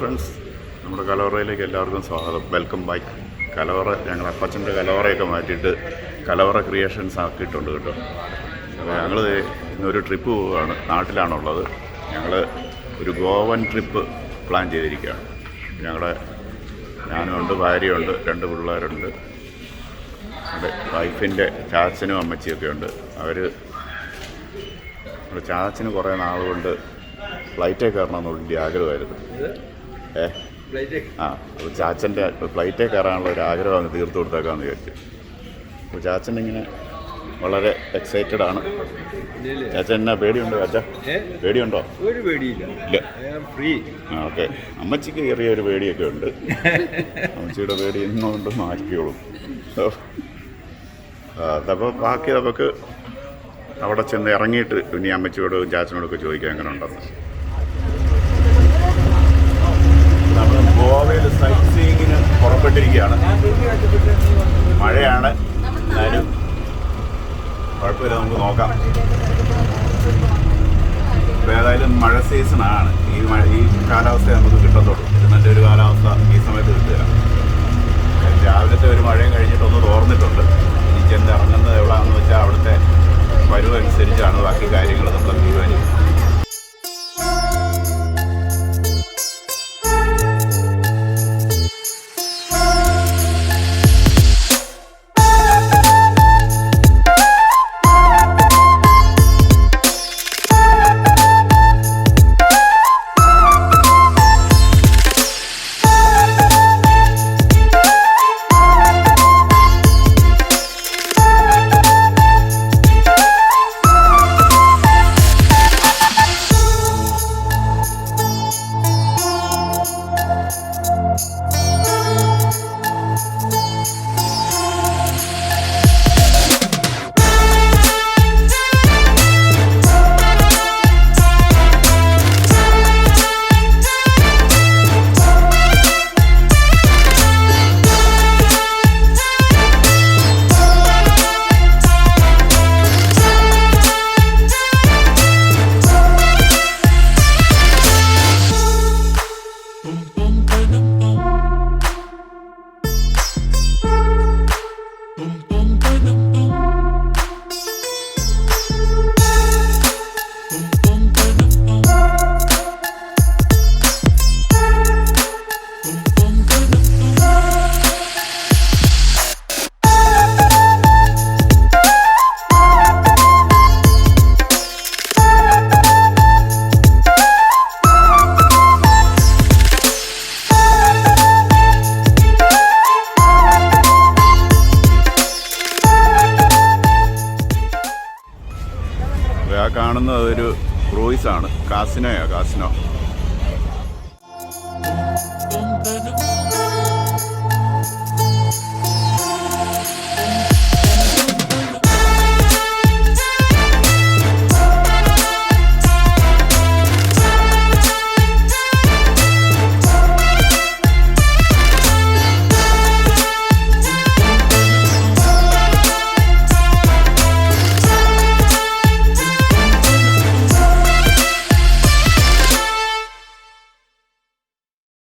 Friends നമ്മുടെ കലവറയിലേക്ക് എല്ലാവർക്കും സ്വാഗതം. വെൽക്കം ബാക്ക് കലവറ ഞങ്ങൾ അപ്പച്ചന്റെ കലവറയൊക്കെ മാറ്റിയിട്ട് കലവറ ക്രിയേഷൻസ് ആക്കിയിട്ടുണ്ട് കേട്ടോ. അപ്പോൾ ഞങ്ങൾ ഇന്നൊരു ട്രിപ്പ് പോവുകയാണ്. നാട്ടിലാണുള്ളത്. ഞങ്ങൾ ഒരു ഗോവൻ ട്രിപ്പ് പ്ലാൻ ചെയ്തിരിക്കുകയാണ്. ഞങ്ങളുടെ ഞാനുണ്ട് ഭാര്യയുണ്ട് രണ്ട് പിള്ളേരുണ്ട്. നമ്മുടെ വൈഫിന്റെ ചാച്ചനും അമ്മച്ചിയൊക്കെ ഉണ്ട്. അവർ നമ്മുടെ ചാച്ചന് കുറേ നാളുകൊണ്ട് കൊണ്ട് ഫ്ലൈറ്റേ കയറണമെന്ന് വലിയ ആഗ്രഹമായിരുന്നു. ഏ? ആ അപ്പോൾ ചാച്ചന്റെ ഫ്ലൈറ്റേ കയറാനുള്ള ഒരു ആഗ്രഹം അങ്ങ് തീർത്തു കൊടുത്തേക്കാന്ന് വിചാരിച്ചു. അപ്പോൾ ചാച്ചൻ ഇങ്ങനെ വളരെ എക്സൈറ്റഡ് ആണ്. ചാച്ചൻ എന്നാ പേടിയുണ്ടോ ചാച്ച? പേടിയുണ്ടോ? ഒരു പേടിയില്ല. ഇല്ല. ഫ്രീ. ആ ഓക്കെ. അമ്മച്ചിക്ക് കയറിയ ഒരു പേടിയൊക്കെ ഉണ്ട്. അമ്മച്ചിയുടെ പേടി ഇന്നുകൊണ്ട് മാറ്റിക്കോളും. അപ്പോൾ ബാക്കി നമുക്ക് അവിടെ ചെന്ന് ഇറങ്ങിയിട്ട് ഇനി അമ്മച്ചിയോടും ചാച്ചനോടൊക്കെ ചോദിക്കാം എങ്ങനെ ഉണ്ടെന്ന് ഗോവയിൽ സൈറ്റ് സീയിങ്ങിന് പുറപ്പെട്ടിരിക്കുകയാണ്. മഴയാണ്. എന്നാലും കുഴപ്പമില്ല നമുക്ക് നോക്കാം. ഇപ്പോൾ ഏതായാലും മഴ സീസണാണ് ഈ മഴ ഈ കാലാവസ്ഥ നമുക്ക് കിട്ടത്തുള്ളൂ. നല്ലൊരു കാലാവസ്ഥ ഈ സമയത്ത് പരുവനുസരിച്ചാണ് ബാക്കി കാര്യങ്ങൾ നമ്മൾ തീരുമാനിക്കുന്നത് Bye. ആ കാണുന്നത് ഒരു ക്രൂയിസാണ്. കാസിനോയാ കാസിനോ.